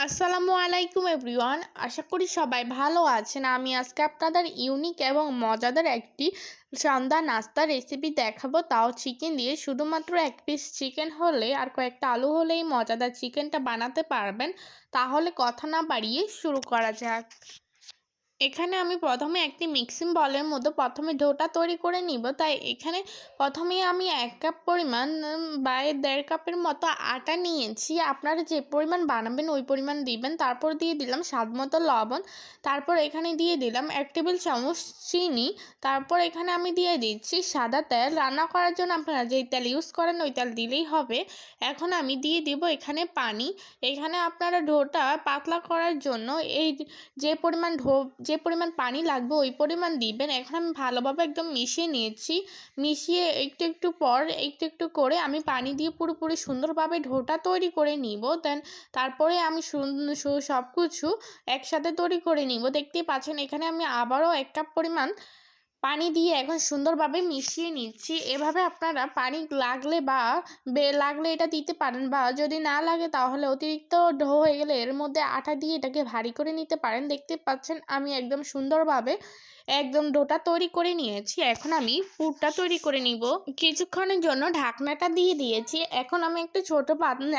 আসসালামু আলাইকুম এভরিওয়ান। আশা করি সবাই ভালো আছেন। আমি আজকে আপনাদের ইউনিক এবং মজাদার একটি সন্ধ্যা নাস্তা রেসিপি দেখাবো। তাও চিকেন দিয়ে। শুধুমাত্র এক পিস চিকেন হলে আর কয়েকটা আলু হলেই মজাদার চিকেনটা বানাতে পারবেন। তাহলে কথা না বাড়িয়ে শুরু করা যাক। এখানে আমি প্রথমে একটি মিক্সিং বলের মধ্যে প্রথমে ডোটা তৈরি করে নিব। তাই এখানে প্রথমে আমি এক কাপ পরিমাণ বা দেড় কাপের মতো আটা নিয়েছি। আপনারা যে পরিমাণ বানাবেন ওই পরিমাণ দিবেন। তারপর দিয়ে দিলাম স্বাদ মতো লবণ। তারপর এখানে দিয়ে দিলাম এক টেবিল চামচ চিনি। তারপর এখানে আমি দিয়ে দিচ্ছি সাদা তেল। রান্না করার জন্য আপনারা যেই তেল ইউজ করেন ওই তেল দিলেই হবে। এখন আমি দিয়ে দিব এখানে পানি। এখানে আপনারা ডোটা পাতলা করার জন্য এই যে পরিমাণ ঢো যে পরিমাণ পানি লাগবে ওই পরিমাণ দিবেন। এখন আমি ভালোভাবে একদম মিশিয়ে নিয়েছি। মিশিয়ে একটু একটু পর একটু একটু করে আমি পানি দিয়ে পুরোপুরি সুন্দরভাবে ঢোটা তৈরি করে নিব। দেন তারপরে আমি সব কিছু একসাথে তৈরি করে নিব। দেখতেই পাচ্ছেন এখানে আমি আবারও এক কাপ পরিমাণ পানি দিয়ে এখন সুন্দরভাবে মিশিয়ে নিচ্ছি। এভাবে আপনারা পানি লাগলে বা বে, লাগলে এটা দিতে পারেন বা যদি না লাগে তাহলে অতিরিক্ত ঢো হয়ে গেলে এর মধ্যে আটা দিয়ে এটাকে ভারী করে নিতে পারেন। দেখতে পাচ্ছেন আমি একদম সুন্দরভাবে একদম ডোটা তৈরি করে নিয়েছি, এখন আমি পুরটা তৈরি করে নিব। কিছুক্ষণের জন্য ঢাকনাটা দিয়ে দিয়েছি, এখন আমি একটি ছোট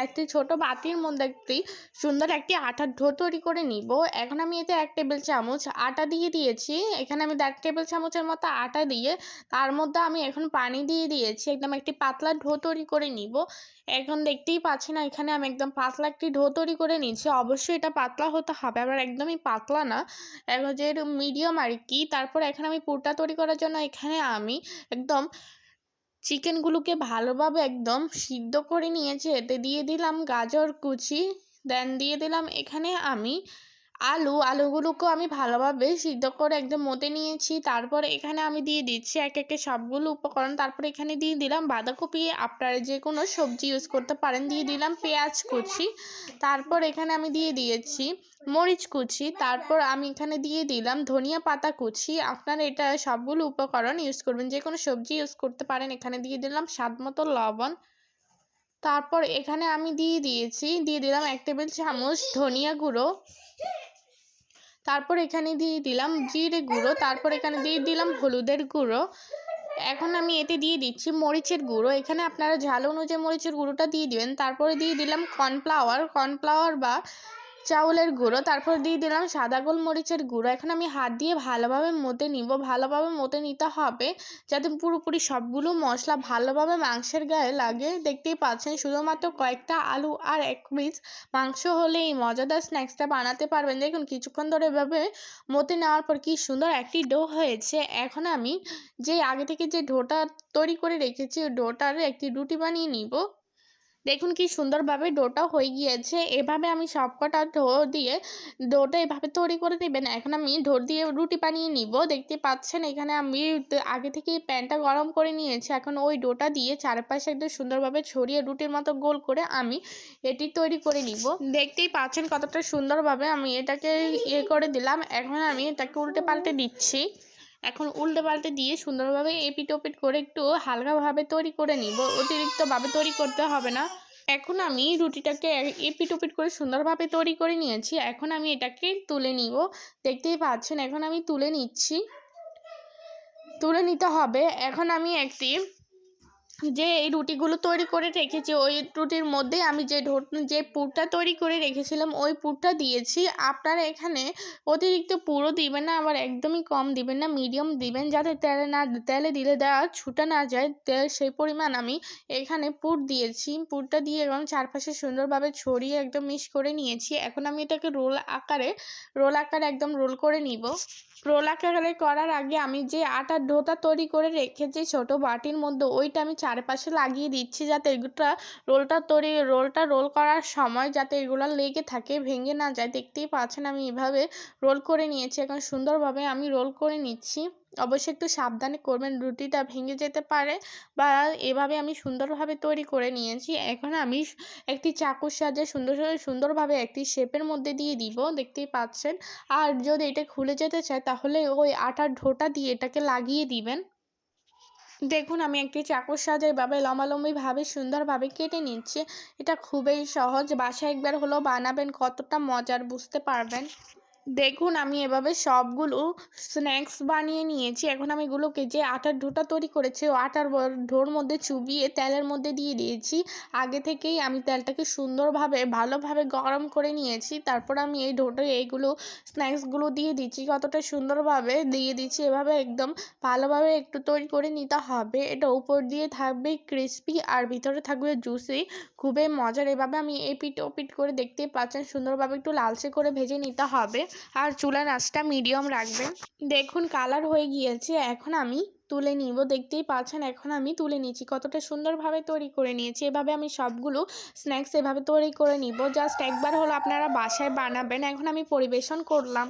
একটি ছোট বাটির মধ্যে একটি সুন্দর একটি আটার ঢো তৈরি করে নিব। এখন আমি এতে এক টেবিল চামচ আটা দিয়ে দিয়েছি, এখানে আমি দেড় টেবিল চামচের মতো আটা দিয়ে তার মধ্যে আমি এখন পানি দিয়ে দিয়েছি, একদম একটি পাতলা ঢো তৈরি করে নিব। এখন দেখতেই পাচ্ছি না, এখানে আমি একদম পাতলা একটি ঢো তৈরি করে নিয়েছি। অবশ্যই এটা পাতলা হতে হবে, আবার একদমই পাতলা না। যে মিডিয়াম আর কি। তারপর এখানে আমি পুরটা তৈরি করার জন্য এখানে আমি একদম চিকেনগুলোকে ভালোভাবে একদম সিদ্ধ করে নিয়েছি। এতে দিয়ে দিলাম গাজর কুচি দেন দিয়ে দিলাম এখানে আমি আলু, আলুগুলোকেও আমি ভালোভাবে সিদ্ধ করে একদম মতে নিয়েছি। তারপর এখানে আমি দিয়ে দিচ্ছি এক একে সবগুলো উপকরণ। তারপর এখানে দিয়ে দিলাম বাঁধাকপি, আপনারা যে কোনো সবজি ইউজ করতে পারেন। দিয়ে দিলাম পেঁয়াজ কুচি। তারপর এখানে আমি দিয়ে দিয়েছি মরিচ কুচি। তারপর আমি এখানে দিয়ে দিলাম ধনিয়া পাতা কুচি। আপনারা এটা সবগুলো উপকরণ ইউজ করবেন। যে কোনো সবজি ইউজ করতে পারেন। এখানে দিয়ে দিলাম স্বাদ মতো লবণ। তারপর এখানে আমি দিয়ে দিয়েছি, দিয়ে দিলাম এক টেবিল চামচ ধনিয়া গুঁড়ো। তারপর এখানে দিয়ে দিলাম জিরে গুঁড়ো, তারপর এখানে দিয়ে দিলাম হলুদের গুঁড়ো। এখন আমি এতে দিয়ে দিচ্ছি মরিচের গুঁড়ো। এখানে আপনারা ঝাল অনুযায়ী মরিচের গুঁড়োটা দিয়ে দিবেন। তারপরে দিয়ে দিলাম কর্নফ্লাওয়ার কর্নফ্লাওয়ার বা চাউলের গুঁড়ো, তারপর দিয়ে দিলাম সাদা গোলমরিচের গুঁড়ো। এখন আমি হাত দিয়ে ভালোভাবে মতে নিব। ভালোভাবে মতে নিতে হবে যাতে পুরোপুরি সবগুলো মশলা ভালোভাবে মাংসের গায়ে লাগে। দেখতেই পাচ্ছেন, শুধুমাত্র কয়েকটা আলু আর এক পিস মাংস হলে এই মজাদার স্ন্যাক্সটা বানাতে পারবেন। দেখুন, কিছুক্ষণ ধরে এভাবে মতে নেওয়ার পর কি সুন্দর একটি ডো হয়েছে। এখন আমি যে আগে থেকে যে ডোটা তৈরি করে রেখেছি ডোটার একটি রুটি বানিয়ে নিব। দেখুন কি সুন্দরভাবে ডোটা হয়ে গিয়েছে। এভাবে আমি সবকটা ডো দিয়ে, ডোটা এভাবে তৈরি করে নেবেন এখন আমি ডো দিয়ে রুটি বানিয়ে নিব। দেখতে পাচ্ছেন এখানে আমি আগে থেকে প্যানটা গরম করে নিয়েছি। এখন ওই ডোটা দিয়ে চারপাশে একদম সুন্দরভাবে ছড়িয়ে রুটির মতো গোল করে আমি এটি তৈরি করে নিব। দেখতেই পাচ্ছেন কতটা সুন্দরভাবে আমি এটাকে ইয়ে করে দিলাম। এখন আমি এটাকে উল্টে পাল্টে দিচ্ছি। এখন উল্টে পাল্টে দিয়ে সুন্দরভাবে এপিট ওপিট করে একটু হালকাভাবে তৈরি করে নিব। অতিরিক্তভাবে তৈরি করতে হবে না। এখন আমি রুটিটাকে এপিট ওপিট করে সুন্দরভাবে তৈরি করে নিয়েছি। এখন আমি এটাকে তুলে নিব। দেখতেই পাচ্ছেন, এখন আমি তুলে নিচ্ছি। তুলে নিতে হবে। এখন আমি একটি যে এই রুটিগুলো তৈরি করে রেখেছি, ওই রুটির মধ্যে আমি যে যে পুরটা তৈরি করে রেখেছিলাম, ওই পুরটা দিয়েছি। আপনারা এখানে অতিরিক্ত পুরো দিবেন না, আবার একদমই কম দিবেন না, মিডিয়াম দিবেন, যাতে তেলে না, তেলে দিলে দেওয়া ছুটা না যায়। তেল সেই পরিমাণ আমি এখানে পুর দিয়েছি। পুরটা দিয়ে এবং চারপাশে সুন্দরভাবে ছড়িয়ে একদম মিক্স করে নিয়েছি। এখন আমি এটাকে রোল আকারে রোল আকারে একদম রোল করে নিব। রোল আকারে করার আগে আমি যে আটার ডোটা তৈরি করে রেখেছি ছোট বাটির মধ্যে, ওইটা আমি চারপাশে লাগিয়ে দিচ্ছি যাতে এগুলোটা রোলটা তৈরি, রোলটা রোল করার সময় যাতে এগুলো লেগে থাকে, ভেঙে না যায়। দেখতেই পাচ্ছেন আমি এভাবে রোল করে নিয়েছি, এখন সুন্দরভাবে আমি রোল করে নিচ্ছি। অবশ্যই একটু সাবধানে করবেন, রুটিটা ভেঙে যেতে পারে বা এভাবে আমি সুন্দরভাবে তৈরি করে নিয়েছি। এখন আমি একটি চাকুর সাহায্যে সুন্দর, সুন্দরভাবে একটি শেপের মধ্যে দিয়ে দিব, দেখতেই পাচ্ছেন। আর যদি এটা খুলে যেতে চায় তাহলে ওই আটার ঢোটা দিয়ে এটাকে লাগিয়ে দিবেন। দেখুন, আমি একটি চাকুর সাহায্যে এভাবে লম্বালম্বিভাবে, সুন্দরভাবে কেটে নিচ্ছি। এটা খুবই সহজ। বাসায় একবার হলেও বানাবেন, কতটা মজার, বুঝতে পারবেন। দেখুন, আমি এভাবে সবগুলো স্ন্যাক্স বানিয়ে নিয়েছি। এখন আমি এগুলোকে যে আটার ডোটা তৈরি করেছি, ও আটার ঢোর মধ্যে চুবিয়ে তেলের মধ্যে দিয়ে দিয়েছি। আগে থেকেই আমি তেলটাকে সুন্দরভাবে, ভালোভাবে গরম করে নিয়েছি। তারপর আমি এই ডোটা এইগুলো স্ন্যাক্সগুলো দিয়ে দিচ্ছি। কতটা সুন্দরভাবে দিয়ে দিচ্ছি, এভাবে একদম ভালোভাবে একটু তৈরি করে নিতে হবে। এটা উপর দিয়ে থাকবে ক্রিস্পি আর ভিতরে থাকবে জুসি খুবই মজার। এভাবে আমি এপিট ওপিট করে দেখতেই পাচ্ছেন। সুন্দরভাবে একটু লালচে করে ভেজে নিতে হবে। আর চুলার আঁচটা মিডিয়াম রাখবেন। দেখুন কালার হয়ে গিয়েছে এখন আমি তুলে নিব। দেখতেই পাচ্ছেন, এখন আমি তুলে নিচ্ছি। কতটা সুন্দরভাবে তৈরি করে নিয়েছি। এভাবে আমি সবগুলো স্ন্যাক্স এভাবে তৈরি করে নিব। জাস্ট একবার হলো আপনারা বাসায় বানাবেন। এখন আমি পরিবেশন করলাম।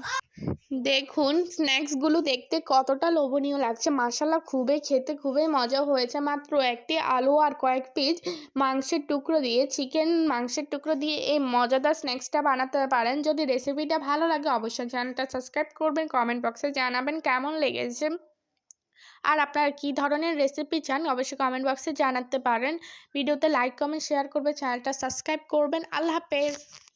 দেখুন, স্ন্যাক্সগুলো দেখতে কতটা লোভনীয় লাগছে। মাসালা খুবই খেতে খুবই মজা হয়েছে। মাত্র একটি আলু আর কয়েক পিস মাংসের টুকরো দিয়ে, চিকেন মাংসের টুকরো দিয়ে এই মজাদার স্ন্যাক্সটা বানাতে পারেন। যদি রেসিপিটা ভালো লাগে, অবশ্যই চ্যানেলটা সাবস্ক্রাইব করবেন, কমেন্ট বক্সে জানাবেন কেমন লেগেছে। আর আপনারা কী ধরনের রেসিপি চান, অবশ্যই কমেন্ট বক্সে জানাতে পারেন। ভিডিওতে লাইক কমেন্ট শেয়ার করবে চ্যানেলটা সাবস্ক্রাইব করবেন। আল্লাহ হাফেজ।